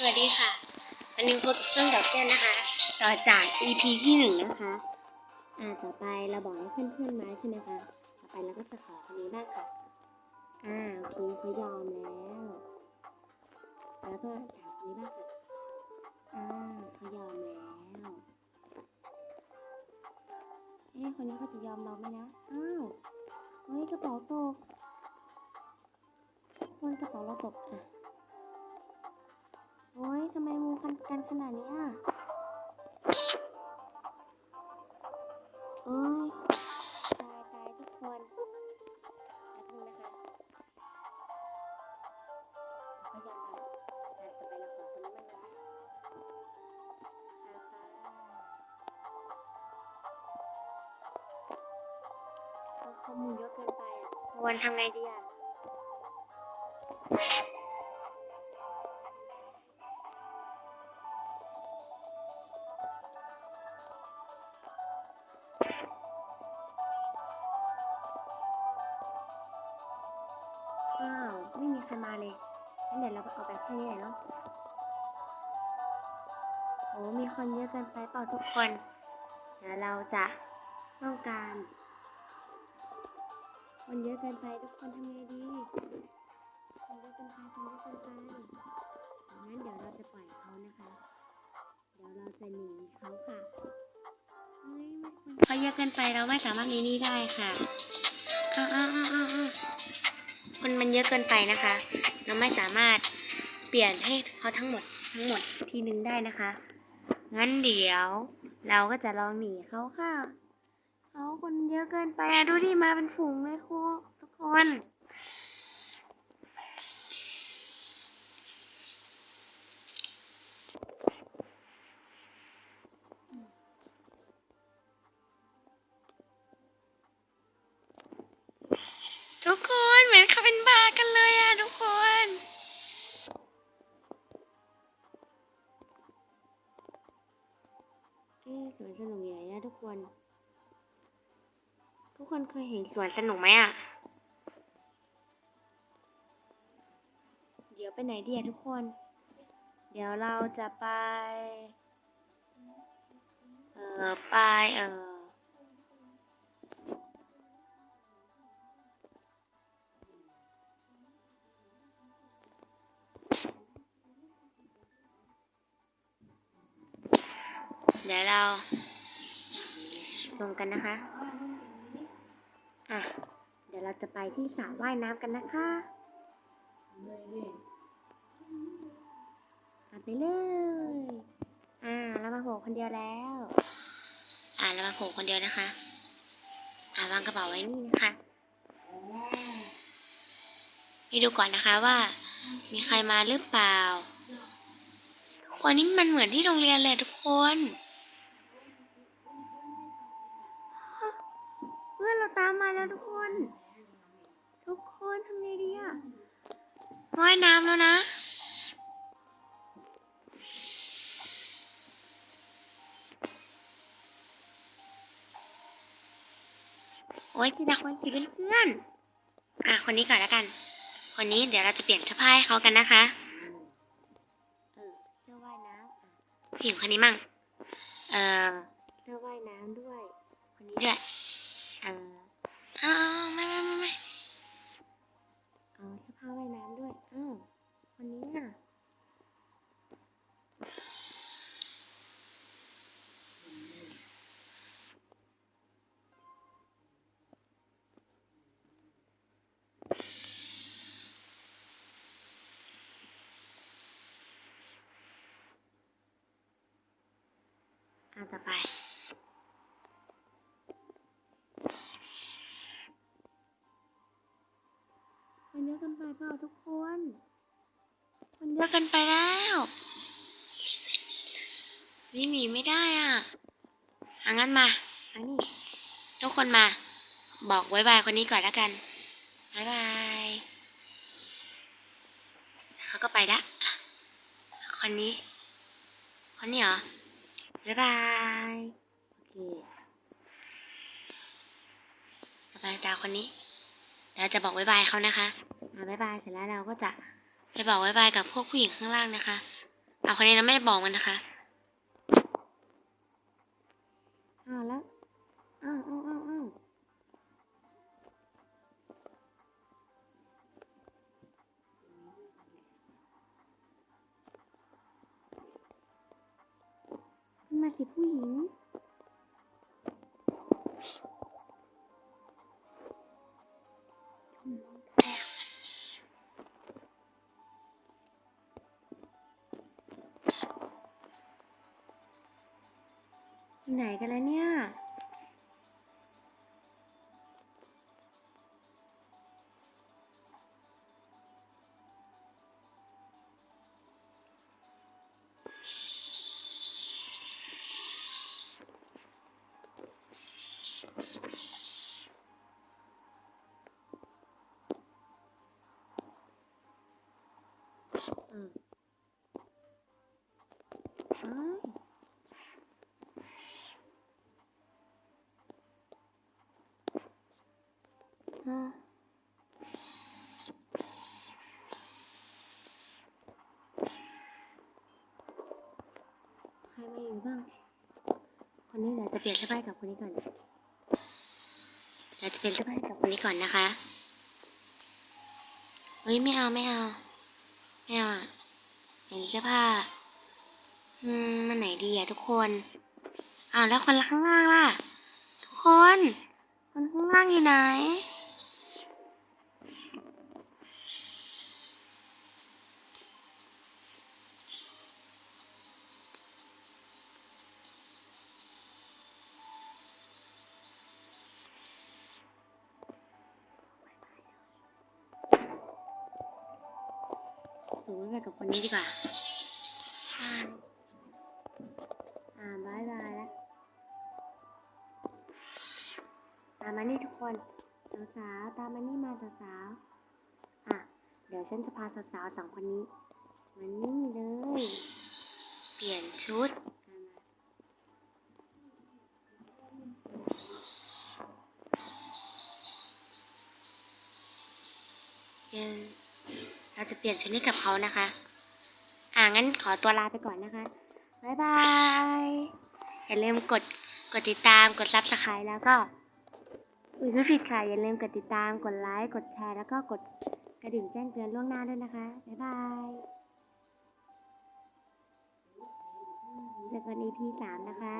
สวัสดีค่ะ วันนี้พบกับช่องดอกแก้วนะคะ ต่อจาก EP ที่หนึ่งนะคะ อ่า ต่อไปเราบอกให้เพื่อนๆมาใช่ไหมคะ ต่อไปเราก็จะขอคนนี้บ้างค่ะ อ่าโอเคเขายอมแล้ว แล้วก็ถามคนนี้บ้างค่ะ อ่าเขายอมแล้ว เอ๊ะคนนี้เขาจะยอมเราไหมนะ อ้าว เฮ้ยกระเป๋าตก คนกระเป๋าเราตกอะ กันขนาดนี้อะโอ้ยตายตายทุกคนแป๊บนึงนะคะเขายอมเราอะต่อไปเราขอคนนี้บ้างนะค่ะค่ะเขามูลเยอะเกินไปอะวันทำไงดีอะ งั้นเดี๋ยวเราเอาแบบแค่นี้เนาะโอ้มีคนเยอะเกินไปเปล่าทุกคนเดี๋ยวเราจะต้องการ คนเยอะเกินไปทุกคนทำไงดีคนเยอะเกินไปคนเยอะเกินไปงั้นเดี๋ยวเราจะปล่อยเขานะคะ เดี๋ยวเราจะหนีเขาค่ะเฮ้ยม่ควรเขาเยอะเกินไปเราไม่สามารถหนีนี่ได้ค่ะอ้าอ้าวอ้าวอ้าวอ้าว คนมันเยอะเกินไปนะคะ เราไม่สามารถเปลี่ยนให้เขาทั้งหมดทั้งหมดทีนึงได้นะคะ งั้นเดี๋ยว เราก็จะลองหนีเขาค่ะเขาคนเยอะเกินไปอะดูดิมาเป็นฝูงเลยครูทุกคน ทุกคนเหมือนเขาเป็นบาร์กันเลยอะทุกคนเอ๊ะสวนสนุกอยู่ไหนนะทุกคน ทุกคนเคยเห็นสวนสนุกไหมอะเดี๋ยวไปไหนดีอะทุกคน เดี๋ยวเราจะไป เออไปเออ เดี๋ยวเราลงกันนะคะ อะ เดี๋ยวเราจะไปที่สระว่ายน้ำกันนะคะอาไปเลย อ่า เรามาโผล่คนเดียวแล้ว อ่าเรามาโผล่คนเดียวนะคะ อ่าวางกระเป๋าไว้นี่นะคะนี่ดูก่อนนะคะว่า มีใครมาหรือเปล่าทุกคนนี่มันเหมือนที่โรงเรียนเลยทุกคน ว่ายน้ำแล้วนะ โอ๊ยทีละคนสิเพื่อนๆอะ คนนี้ก่อนแล้วกัน คนนี้เดี๋ยวเราจะเปลี่ยนเสื้อผ้าให้เขากันนะคะเออเสื้อว่ายน้ำอะผู้หญิงคนนี้มั่ง เออเสื้อว่ายน้ำด้วย คนนี้ด้วย เอออ้าวไม่ไม่ไม่ไม่เอาเสื้อผ้าว่ายน้ำด้วยอ้าวคนนี้อะ อะต่อไปคนเยอะเกันไปเปล่าทุกคนคนเยอะเกันไปแล้ววิ่งหนีไม่ได้อะเอางั้นมาอันนี้ทุกคนมา บอกบายบายคนนี้ก่อนแล้วกันบายบายเขาก็ไปละอะคนนี้ คนนี้เหรอ บายบายโอเคต่อไปตาคนนี้เราจะบอกบายบายเขานะคะอ่าบายบายเสร็จแล้วเราก็จะไปบอกบายบายกับพวกผู้หญิงข้างล่างนะคะเอาคนนี้นะไม่บอกมันนะคะอ้าวแล้วอ้าวอ้าว นมาสิผู้หญิง ไหนกันแล้วเนี่ย อืมอ้าวฮะใครมาอยู่บ้าง คนนี้เดี๋ยวจะเปลี่ยนเสื้อผ้ากับคนนี้ก่อน เดี๋ยวจะเป็นเสื้อผ้าให้กับคนนี้ก่อนนะคะ เฮ้ยไม่เอาไม่เอา แม่อาอะเห็นเสื้อผ้าอืมมันไหนดีอะทุกคนอ้าวแล้วคนข้างล่างล่ะ ทุกคน คนข้างล่างอยู่ไหน หนูไปกับคนนี้ดีกว่าอ่าอ่าบายบายแล้วตามมานี่ทุกคนสาวๆตามมานี่มาสาวๆอะ เดี๋ยวฉันจะพาสาวๆสองคนนี้มานี่เลย เปลี่ยนชุดตามมาเปลี่ยน เราจะเปลี่ยนชุดให้กับเขานะคะ อ่างั้นขอตัวลาไปก่อนนะคะบ๊ายบายอย่าลืมกดกดติดตามกดซับสไครต์แล้วก็อุ้ยไม่ผิดค่ะอย่าลืมกดติดตามกดไลค์กดแชร์แล้วก็กดกระดิ่งแจ้งเตือนล่วงหน้าด้วยนะคะบ๊ายบายเจอกัน EP สามนะคะ